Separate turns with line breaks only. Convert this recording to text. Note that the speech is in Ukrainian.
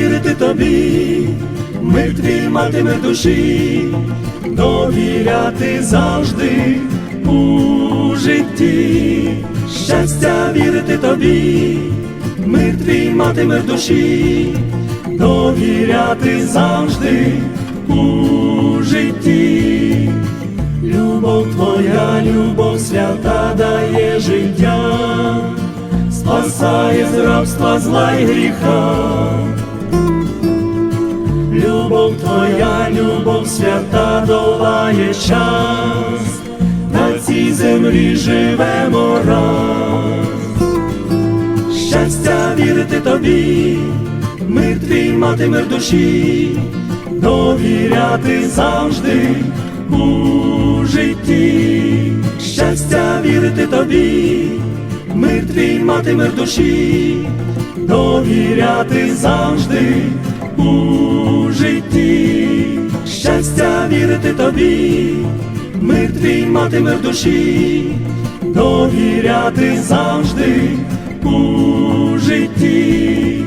вірити тобі, мир твій матиме душі, довіряти завжди у житті, щастя вірити тобі, мир твій матиме душі, довіряти завжди у житті. Любов твоя, любов свята дає життя, спасає з рабства зла й гріха. Любов твоя, любов свята долає час, на цій землі живемо раз. Щастя вірити тобі, мир твій матиме в душі, довіряти завжди у житті. Щастя вірити тобі, мир твій матиме в душі, довіряти завжди у житті. Щастя вірити тобі, мир твій матиме в душі, довіряти завжди у житті.